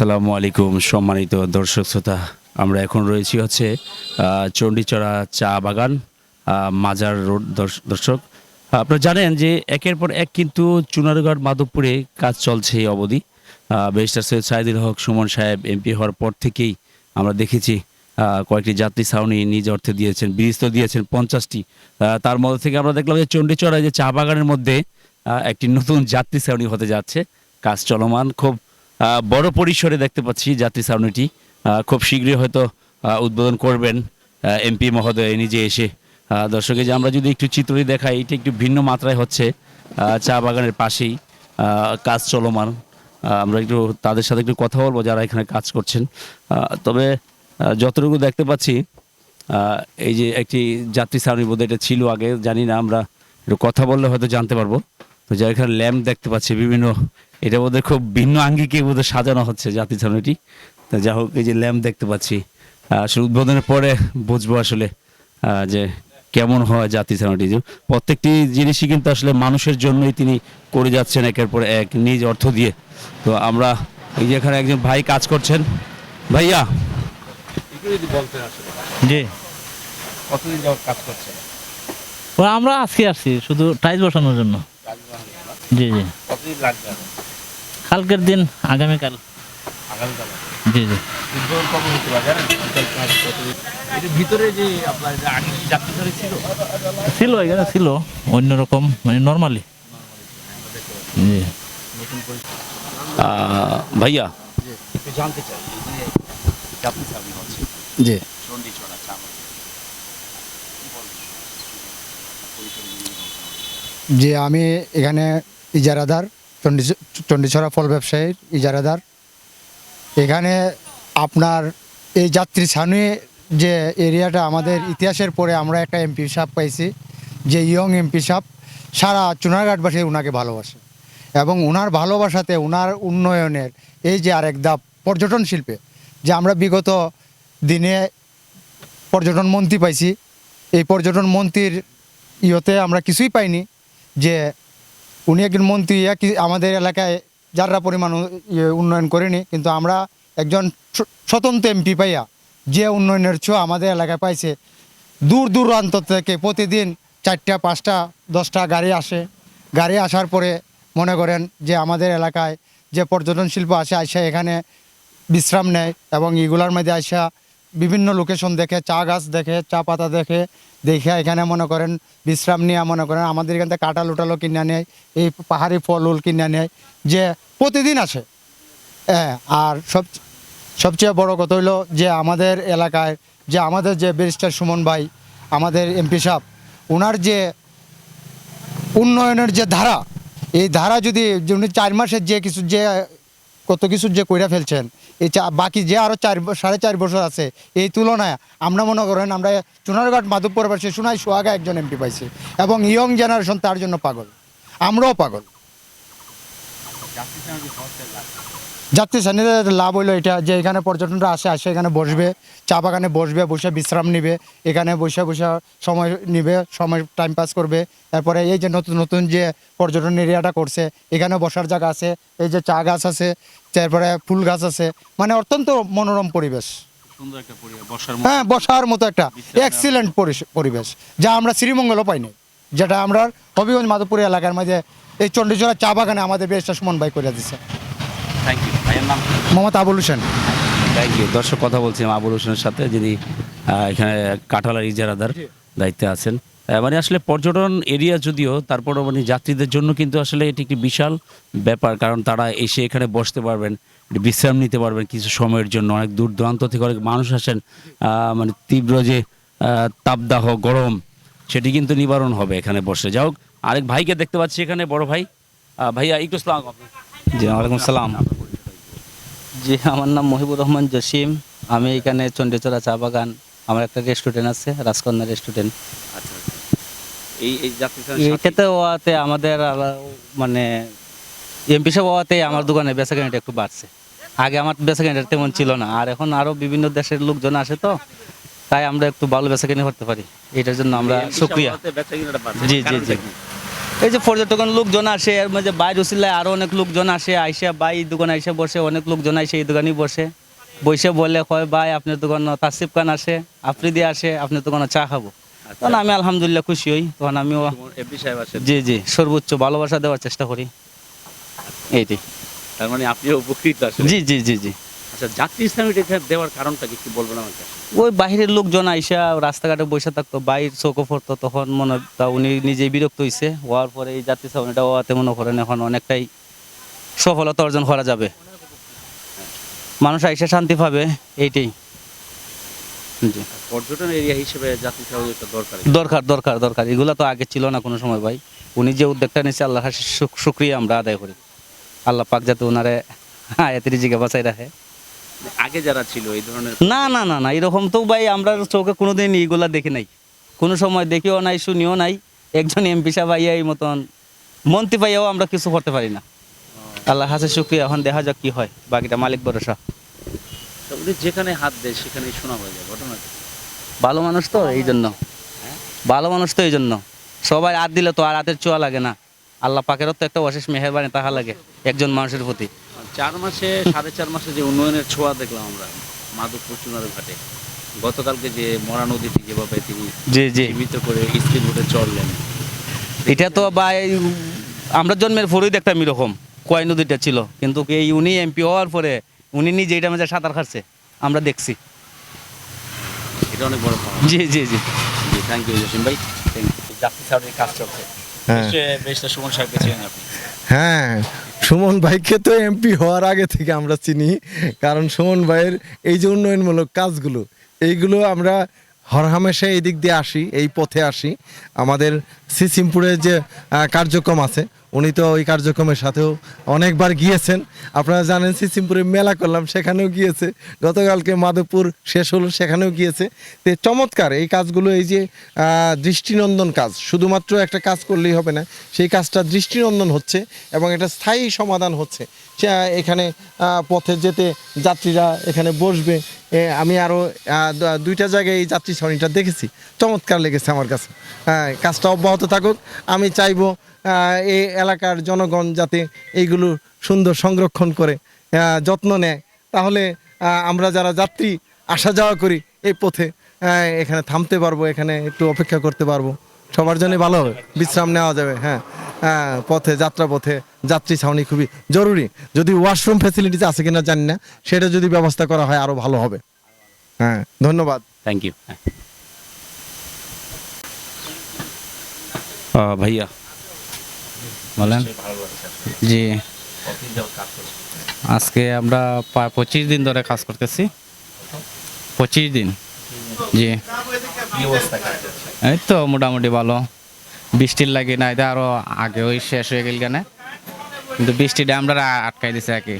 আসসালামু আলাইকুম, সম্মানিত দর্শক শ্রোতা। আমরা এখন রয়েছি হচ্ছে চণ্ডীচড়া চা বাগান মাজার রোড, দর্শ- দর্শক। আপনারা জানেন যে একের পর এক কিন্তু চুনারগড় মাধবপুরে কাজ চলছে এই অবধি। ব্যারিস্টার সৈয়দ সাইদুল হক, সুমন সাহেব, এমপি হওয়ার পর থেকেই আমরা দেখেছি কয়েকটি যাত্রী ছাউনি নিজ অর্থে দিয়েছেন ব্রিজ তো দিয়েছেন পঞ্চাশটি। তার মধ্যে থেকে আমরা দেখলাম যে চণ্ডীচড়ায় যে চা বাগানের মধ্যে একটি নতুন যাত্রী ছাউনি হতে যাচ্ছে। কাজ চলমান, খুব বড় পরিসরে দেখতে পাচ্ছি যাত্রী ছাউনিটি খুব শীঘ্রই হয়তো উদ্বোধন করবেন এমপি মহোদয় নিজে এসে। দর্শকে যে আমরা যদি একটু চিত্রটি দেখাই, এটি একটু ভিন্ন মাত্রায় হচ্ছে চা বাগানের পাশেই কাজ চলমান। আমরা একটু তাদের সাথে একটু কথা বলব যারা এখানে কাজ করছেন। তবে যতটুকু দেখতে পাচ্ছি এই যে একটি যাত্রী ছাউনি বোধহয় এটা ছিল আগে, জানি না, আমরা একটু কথা বললে হয়তো জানতে পারব। তো যার এখানে ল্যাম্প দেখতে পাচ্ছি, বিভিন্ন এটা বোধহয় খুব ভিন্ন আঙ্গিকে বোধহয় সাজানো হচ্ছে যাত্রী ছাউনিটি তো যা হোক এই যে ল্যাম্প দেখতে পাচ্ছি আসলে উদ্বোধনের পরে বুঝব আসলে যে কেমন হয় জাতি ছাউনিটি যে প্রত্যেকটি জিনিসই কিন্তু আসলে মানুষের জন্যই তিনি করে যাচ্ছেন একের পর এক নিজ অর্থ দিয়ে। তো আমরা এই যে এখানে একজন ভাই কাজ করছেন। ভাইয়া। জি। কতদিন যাবত কাজ করছেন? আমরা আজকে আসছি শুধু টাইলস বসানোর জন্য। জি জি। কতদিন লাগবে কালকের দিন আগামীকাল। আগামীকাল। জি জি। ভিতরে যে আপনার যে আগে কি যাত্রী ছাউনি ছিল? ছিল এখানে ছিল অন্যরকম মানে নর্মালি জি। ভাইয়া। জানতে চাই জি। যে আমি এখানে ইজারাদার। চণ্ডীছড়া ফল ব্যবসায়ীর ইজারাদার। এখানে আপনার এই যাত্রী ছাউনি যে এরিয়াটা আমাদের ইতিহাসের পরে আমরা একটা এমপি সাপ পাইছি, যে ইয়ং এমপি সাপ সারা চুনারঘাটবাসী ওনাকে ভালোবাসে। এবং ওনার ভালোবাসাতে ওনার উন্নয়নের এই যে আরেক ধাপ পর্যটন শিল্পে, যে আমরা বিগত দিনে পর্যটন মন্ত্রী পাইছি, এই পর্যটন মন্ত্রীর ইয়েতে আমরা কিছুই পাইনি, যে উনি একজন মন্ত্রী কি- আমাদের এলাকায় যারা পরিমাণ ইয়ে উন্নয়ন করেনি, কিন্তু আমরা একজন স্বতন্ত্র এমপি পাইয়া যে উন্নয়নের ছোঁয়া আমাদের এলাকায় পাইছে, দূর দূরান্ত থেকে প্রতিদিন চারটা, পাঁচটা, দশটা গাড়ি আসে। গাড়ি আসার পরে মনে করেন যে আমাদের এলাকায় যে পর্যটন শিল্প আসে আসে এখানে বিশ্রাম নেয় এবং এগুলার মধ্যে আসা বিভিন্ন লোকেশন দেখে, চা গাছ দেখে, চা পাতা দেখে দেখে এখানে মনে করেন বিশ্রাম নিয়ে মনে করেন আমাদের এখান থেকে কাঁঠাল উঠালো কিনে নেয়, এই পাহাড়ি ফল উল কিনে নেয়, যে প্রতিদিন আসে। হ্যাঁ আর সব, সবচেয়ে বড় কথা হলো যে আমাদের এলাকায় যে আমাদের যে ব্যারিস্টার সুমন ভাই, আমাদের এমপি সাহেব ওনার যে উন্নয়নের যে ধারা, এই ধারা যদি চার মাসের যে কিছু যে কত কিছু যে কইরা ফেলছেন। এই বাকি যে আরও চার, সাড়ে চার বছর আছে, এই তুলনায় আমরা মনে করেন আমরা চুনারঘাট মাধবপুর পাশে সোনাই সোহাগা একজন এমপি পাইছি এবং ইয়ং জেনারেশন তার জন্য পাগল। আমরাও পাগল। যাত্রী শ্রেণীদের লাভ হইল এটা যে এখানে পর্যটনরা আসে আসে এখানে বসবে চা বাগানে বসবে বসে বিশ্রাম নিবে এখানে বসে বসে সময় নিবে সময় টাইম পাস করবে তারপরে এই যে নতুন নতুন যে পর্যটন এরিয়াটা করছে এখানে বসার জায়গা আছে এই যে চা গাছ আছে তারপরে ফুল গাছ আছে মানে অত্যন্ত মনোরম পরিবেশ। হ্যাঁ বসার মতো একটা এক্সিলেন্ট পরিবেশ যা আমরা শ্রীমঙ্গলও পাইনি যেটা আমরা হবিগঞ্জ মাধবপুর এলাকার মাঝে এই চণ্ডীচড়া চা বাগানে আমাদের বেশটা সুমন ভাই করে দিচ্ছে থ্যাংক ইউ নাম? মোহাম্মদ আবুল হোসেন। থ্যাংক ইউ দর্শক কথা বলছিলাম আবুল হোসেনের সাথে যিনি এখানে কাঠালার ইজারাদার দায়িত্বে আছেন। মানে আসলে পর্যটন এরিয়া যদিও তারপরও মানে যাত্রীদের জন্য কিন্তু আসলে এটি একটি বিশাল ব্যাপার কারণ তারা এসে এখানে বসতে পারবেন বিশ্রাম নিতে পারবেন কিছু সময়ের জন্য। অনেক দূর দূরান্ত থেকে অনেক মানুষ আসেন আহ, মানে তীব্র যে তাপদাহ গরম সেটি কিন্তু নিবারণ হবে এখানে বসে। যাই হোক আরেক ভাইকে দেখতে পাচ্ছি এখানে বড় ভাই। ভাইয়া একটু সালাম। জি ওয়ালাইকুম সালাম। জি আমার নাম মহিবুর রহমান জসিম। আমি এখানে চণ্ডীচড়া চা বাগান আমার একটা রেস্টুরেন্ট আছে রাজকন্যা রেস্টুরেন্ট এই এই যাত্রী এটাতে ওয়াতে আমাদের মানে এমপি ওয়াতে আমার দোকানে বেচা কেনাটা একটু বাড়ছে। আগে আমার বেচা কেনাটা তেমন ছিল না আর এখন আরও বিভিন্ন দেশের লোকজন আসে তো তাই আমরা একটু ভালো বেচা কেনা করতে পারি। এটার জন্য আমরা শুক্রিয়া জি জি জি। এই যে পর্যটকন লোকজন আসে এর মধ্যে বাইর উসিল্লায় আরও অনেক লোকজন আসে আইসা ভাই এই দোকানে আইসা বসে অনেক লোকজন আইসে এই দোকানেই বসে। বসে বলে কয় ভাই আপনার দোকান তাসিফ খান আসে আপনি দিয়ে আসে আপনার দোকানে চা খাব। তখন আমি আলহামদুলিল্লাহ খুশি হই তখন আছেন। জি জি সর্বোচ্চ ভালোবাসা দেওয়ার চেষ্টা করি। এইটি তার মানে আপনিও উপকৃত জি জি জি জি। আচ্ছা দেওয়ার কারণটা কি? বলবেন আমাকে। ওই বাইরের লোকজন আইসা রাস্তাঘাটে বসে থাকতো বাইর চোখে পড়তো তখন মনে তা উনি নিজেই বিরক্ত হয়েছে হওয়ার পরে এই হওয়াতে মনে করেন এখন অনেকটাই সফলতা অর্জন করা যাবে। মানুষ আইসা শান্তি পাবে এইটাই। পর্যটন এরিয়া হিসেবে দরকার। দরকার দরকার দরকার। এগুলো তো আগে ছিল না কোনো সময় ভাই। উনি যে উদ্যোগটা নিয়েছে আল্লাহ শুক্রিয়া আমরা আদায় করি। আল্লাহ পাক যাতে ওনারে আয়াতের জিগে বাঁচাই রাখে। আগে যারা ছিল এই ধরনের না না না না এরকম তো ভাই আমরা চোখে কোনোদিন এইগুলা দেখি নাই। কোনো সময় দেখিও নাই শুনিও নাই। একজন এমপি সাহেব আইয়া এই মতন মন্ত্রী পাইয়াও আমরা কিছু করতে পারি না। আল্লাহ হাসে শুক্রিয়া এখন দেখা যাক কি হয়। বাকিটা মালিক ভরসা। উনি যেখানে হাত দেয় সেখানে শোনা হয়ে যায় ঘটনা ভালো মানুষ তো এই জন্য। ভালো মানুষ তো এই জন্য। সবাই হাত দিলে তো আর হাতের চোয়া লাগে না। আল্লাহ পাকেরও তো একটা অশেষ মেহরবানি তাহা লাগে একজন মানুষের প্রতি। চার মাসে সাড়ে চার মাসে যে উন্নয়নের ছোঁয়া দেখলাম আমরা মাধবপুর চুনার ঘাটে। গতকালকে যে মরা নদীটি যেভাবে তিনি জি জি। জীবিত করে স্পিড বোটে চড়লেন। এটা তো ভাই আমরা জন্মের পরেই দেখতাম এরকম কয় নদীটা ছিল। কিন্তু এই উনি এমপি হওয়ার পরে উনি নিজে এটা মাঝে সাঁতার কাটছে আমরা দেখছি। এটা অনেক বড় জি জি জি। জি থ্যাংক ইউ জসিম ভাই। থ্যাংক ইউ কাজ চলছে। হ্যাঁ। বেশটা সুমন সাহেবকে চেনেন আপনি। হ্যাঁ সুমন ভাইকে তো এমপি হওয়ার আগে থেকে আমরা চিনি। কারণ সুমন ভাইয়ের এই যে উন্নয়নমূলক কাজগুলো, এইগুলো আমরা হরহামেশা এই দিক দিয়ে আসি, এই পথে আসি। আমাদের সিসিমপুরের যে কার্যক্রম আছে, উনি তো ওই কার্যক্রমের সাথেও অনেকবার গিয়েছেন। আপনারা জানেন সিসিমপুরে মেলা করলাম, সেখানেও গিয়েছে। গতকালকে মাধবপুর শেষ হলো, সেখানেও গিয়েছে। তো চমৎকার, এই কাজগুলো, এই যে দৃষ্টিনন্দন কাজ, শুধুমাত্র একটা কাজ করলেই হবে না, সেই কাজটা দৃষ্টিনন্দন হচ্ছে এবং একটা স্থায়ী সমাধান হচ্ছে। এখানে পথে যেতে যাত্রীরা এখানে বসবে আমি আরও দুইটা জায়গায় এই যাত্রী শ্রেণীটা দেখেছি। চমৎকার লেগেছে আমার কাছে। হ্যাঁ কাজটা অব্যাহত থাকুক। আমি চাইব এই এলাকার জনগণ যাতে এইগুলো সুন্দর সংরক্ষণ করে যত্ন নেয়। তাহলে আমরা যারা যাত্রী, আসা যাওয়া করি, এই পথে এখানে থামতে পারব, এখানে একটু অপেক্ষা করতে পারব। সবার জন্য ভালো হবে। বিশ্রাম নেওয়া যাবে হ্যাঁ। পথে যাত্রা পথে যাত্রী ছাউনি খুবই জরুরি। যদি ওয়াশরুম ফ্যাসিলিটিস আছে কিনা জানি না সেটা যদি ব্যবস্থা করা হয় আরও ভালো হবে। হ্যাঁ ধন্যবাদ। থ্যাংক ইউ ভাইয়া। বলেন। জি। আজকে আমরা প্রায় পঁচিশ দিন ধরে কাজ করতেছি। পঁচিশ দিন। জি। এই তো মোটামুটি ভালো। বৃষ্টির লাগে না এটা আরও আগে ওই শেষ হয়ে গেল কেন। কিন্তু বৃষ্টিটা আমরা আটকাই দিছে আর কি।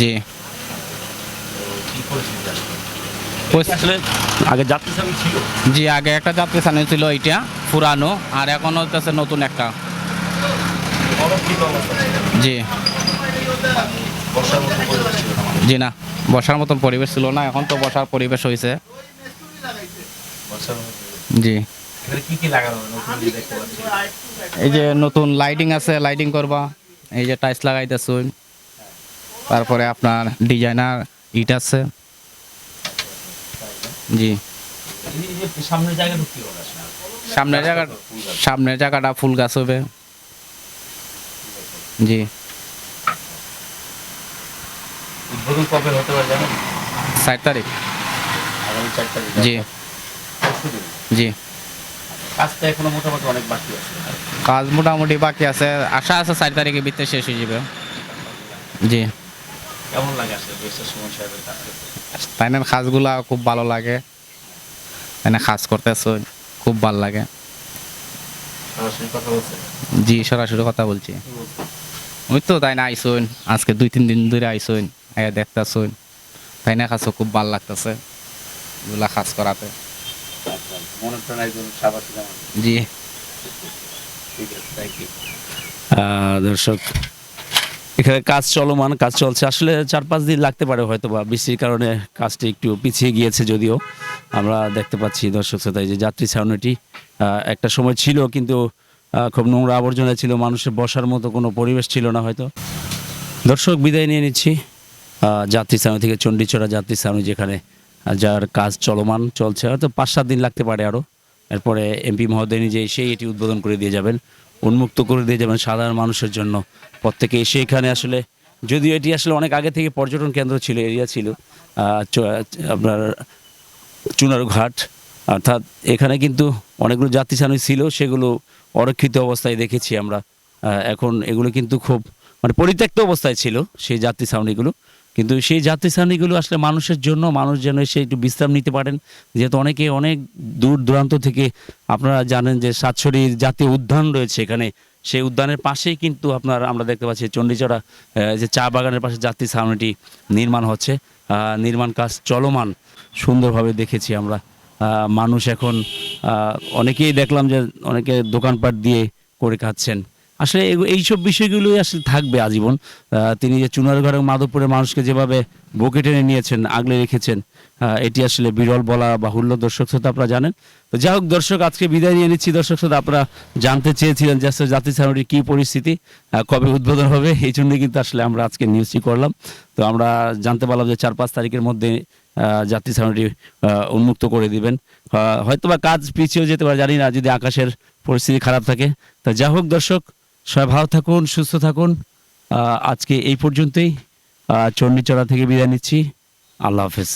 জি। আগে যাত্রী ছিল। জি আগে একটা যাত্রী স্থানীয় ছিল এইটা পুরানো আর এখন হচ্ছে নতুন একটা। জি। জি না বসার মতন পরিবেশ ছিল না এখন তো বসার পরিবেশ হয়েছে জি। এই যে নতুন লাইটিং আছে লাইটিং করবা। এই যে টাইলস লাগাইতেছুন তারপরে আপনার ডিজাইনার ইট আছে। জি। সামনের জায়গা ঢুকতে হবে? আসলে সামনের জায়গা সামনের জায়গাটা ফুল গাছ হবে। জি। উদ্বোধন কবে হতে পারে জানেন? তারিখ। জি। জি। কাজটা এখনও মোটামুটি অনেক বাকি আছে। কাজ মোটামুটি বাকি আছে। আশা আছে ষাট তারিখের ভিতরে শেষ হয়ে যাবে। জি। কেমন লাগে আসলে সুমন সাহেবের তাই না কাজগুলা খুব ভালো লাগে। তাই না কাজ করতেছ খুব ভালো লাগে। সরাসরি কথা জি সরাসরি কথা বলছি। ওই তো তাই না আইসুন আজকে দুই তিন দিন ধরে আইসুন আয়া দেখতেছুন তাই না কাছে খুব ভালো লাগতেছে। এগুলা কাজ করাতে। একজন সাবাসী জামান জি। ঠিক আছে থ্যাংক ইউ দর্শক এখানে কাজ চলমান কাজ চলছে। আসলে চার পাঁচ দিন লাগতে পারে হয়তো বা বৃষ্টির কারণে কাজটি একটু পিছিয়ে গিয়েছে যদিও। আমরা দেখতে পাচ্ছি দর্শক শ্রোতায় যে যাত্রী ছাউনিটি আহ, একটা সময় ছিল কিন্তু খুব নোংরা আবর্জনা ছিল মানুষের বসার মতো কোনো পরিবেশ ছিল না হয়তো। দর্শক বিদায় নিয়ে নিচ্ছি। আহ, যাত্রী ছাউনি থেকে চণ্ডীচড়া যাত্রী ছাউনি যেখানে যার কাজ চলমান চলছে, হয়তো পাঁচ সাত দিন লাগতে পারে আরও এরপরে এমপি মহোদয় নিজে এসেই এটি উদ্বোধন করে দিয়ে যাবেন, উন্মুক্ত করে দিয়ে যাবেন সাধারণ মানুষের জন্য। প্রত্যেকে এসে এখানে আসলে, যদিও এটি আসলে অনেক আগে থেকে পর্যটন কেন্দ্র ছিল, এরিয়া ছিল আপনার চুনারু ঘাট অর্থাৎ এখানে কিন্তু অনেকগুলো যাত্রী ছাউনি ছিল, সেগুলো অরক্ষিত অবস্থায় দেখেছি আমরা। এখন এগুলো কিন্তু খুব মানে পরিত্যক্ত অবস্থায় ছিল, সেই যাত্রী ছাউনিগুলো। কিন্তু সেই যাত্রী ছাউনিগুলো আসলে মানুষের জন্য, মানুষ যেন এসে একটু বিশ্রাম নিতে পারেন। যেহেতু অনেকে অনেক দূর দূরান্ত থেকে আপনারা জানেন যে সাতছড়ির জাতীয় উদ্যান রয়েছে এখানে। সেই উদ্যানের পাশেই কিন্তু আপনার আমরা দেখতে পাচ্ছি চণ্ডীচড়া যে চা বাগানের পাশে যাত্রী ছাউনিটি নির্মাণ হচ্ছে। নির্মাণ কাজ চলমান, সুন্দরভাবে দেখেছি আমরা। মানুষ এখন অনেকেই দেখলাম যে অনেকে দোকানপাট দিয়ে করে খাচ্ছেন। আসলে এইসব বিষয়গুলোই আসলে থাকবে আজীবন। তিনি যে চুনারগড় এবং মাধবপুরের মানুষকে যেভাবে বুকে টেনে নিয়েছেন, আগলে রেখেছেন এটি আসলে বিরল বলা বাহুল্য দর্শক শ্রোতা আপনারা জানেন। তো যাই হোক, দর্শক, আজকে বিদায় নিয়ে নিচ্ছি। দর্শক শ্রোতা, আপনারা জানতে চেয়েছিলেন যে আসলে জাতি ছাউনির কী পরিস্থিতি কবে উদ্বোধন হবে, এই জন্যই কিন্তু আসলে আমরা আজকে নিউজটি করলাম। তো আমরা জানতে পারলাম যে চার পাঁচ তারিখের মধ্যে যাত্রী ছাউনিটি উন্মুক্ত করে দিবেন। হয়তোবা কাজ পিছিয়েও যেতে পারে, জানি না, যদি আকাশের পরিস্থিতি খারাপ থাকে। তা যা হোক, দর্শক সবাই ভালো থাকুন সুস্থ থাকুন। আজকে এই পর্যন্তই। চণ্ডীচড়া থেকে বিদায় নিচ্ছি। আল্লাহ হাফেজ।